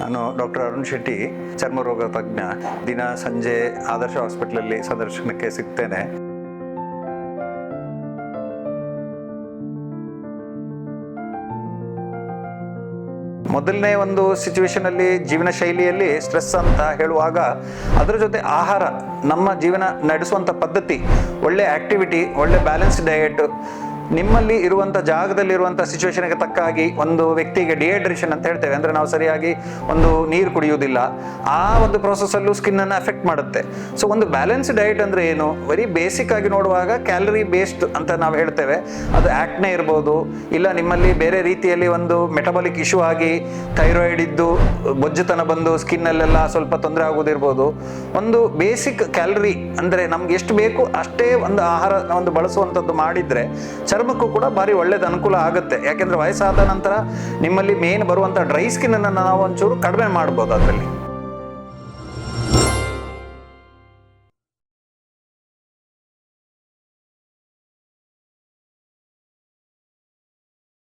ನಾನು ಡಾಕ್ಟರ್ ಅರುಣ್ ಶೆಟ್ಟಿ ಚರ್ಮರೋಗ ತಜ್ಞ. ದಿನ ಸಂಜೆ ಆದರ್ಶ ಹಾಸ್ಪಿಟ್ಲಲ್ಲಿ ಸಂದರ್ಶನಕ್ಕೆ ಸಿಗ್ತೇನೆ. ಮೊದಲನೇ ಒಂದು ಸಿಚುವೇಶನಲ್ಲಿ ಜೀವನ ಶೈಲಿಯಲ್ಲಿ ಸ್ಟ್ರೆಸ್ ಅಂತ ಹೇಳುವಾಗ, ಅದರ ಜೊತೆ ಆಹಾರ, ನಮ್ಮ ಜೀವನ ನಡೆಸುವಂಥ ಪದ್ಧತಿ, ಒಳ್ಳೆ ಆಕ್ಟಿವಿಟಿ ಒಳ್ಳೆ ಬ್ಯಾಲೆನ್ಸ್ ಡಯಟ್ ನಿಮ್ಮಲ್ಲಿ ಇರುವಂಥ ಜಾಗದಲ್ಲಿರುವಂಥ ಸಿಚುವೇಶನ್ಗೆ ತಕ್ಕ ಹಾಗೆ ಒಂದು ವ್ಯಕ್ತಿಗೆ ಡಿಹೈಡ್ರೇಷನ್ ಅಂತ ಹೇಳ್ತೇವೆ. ಅಂದರೆ ನಾವು ಸರಿಯಾಗಿ ಒಂದು ನೀರು ಕುಡಿಯುವುದಿಲ್ಲ. ಆ ಒಂದು ಪ್ರೊಸೆಸ್ಸಲ್ಲೂ ಸ್ಕಿನ್ನನ್ನು ಎಫೆಕ್ಟ್ ಮಾಡುತ್ತೆ. ಸೊ ಒಂದು ಬ್ಯಾಲೆನ್ಸ್ ಡಯಟ್ ಅಂದರೆ ಏನು? ವೆರಿ ಬೇಸಿಕ್ ಆಗಿ ನೋಡುವಾಗ ಕ್ಯಾಲರಿ ಬೇಸ್ಡ್ ಅಂತ ನಾವು ಹೇಳ್ತೇವೆ. ಅದು ಆ್ಯಕ್ಟ್ನೇ ಇರ್ಬೋದು, ಇಲ್ಲ ನಿಮ್ಮಲ್ಲಿ ಬೇರೆ ರೀತಿಯಲ್ಲಿ ಒಂದು ಮೆಟಬಾಲಿಕ್ ಇಶ್ಯೂ ಆಗಿ ಥೈರಾಯ್ಡ್ ಇದ್ದು ಬೊಜ್ಜುತನ ಬಂದು ಸ್ಕಿನ್ನಲ್ಲೆಲ್ಲ ಸ್ವಲ್ಪ ತೊಂದರೆ ಆಗೋದಿರ್ಬೋದು. ಒಂದು ಬೇಸಿಕ್ ಕ್ಯಾಲರಿ ಅಂದರೆ ನಮ್ಗೆ ಎಷ್ಟು ಬೇಕು ಅಷ್ಟೇ ಒಂದು ಆಹಾರ ಒಂದು ಬಳಸುವಂಥದ್ದು ಮಾಡಿದರೆ ಚರ್ಮಕ್ಕೂ ಕೂಡ ಭಾರಿ ಒಳ್ಳೇದು ಅನುಕೂಲ ಆಗುತ್ತೆ. ಯಾಕೆಂದ್ರೆ ವಯಸ್ಸಾದ ನಂತರ ನಿಮ್ಮಲ್ಲಿ ಮೇನ್ ಬರುವಂಥ ಡ್ರೈ ಸ್ಕಿನ್ನನ್ನು ನಾವು ಒಂಚೂರು ಕಡಿಮೆ ಮಾಡ್ಬೋದು ಅದರಲ್ಲಿ.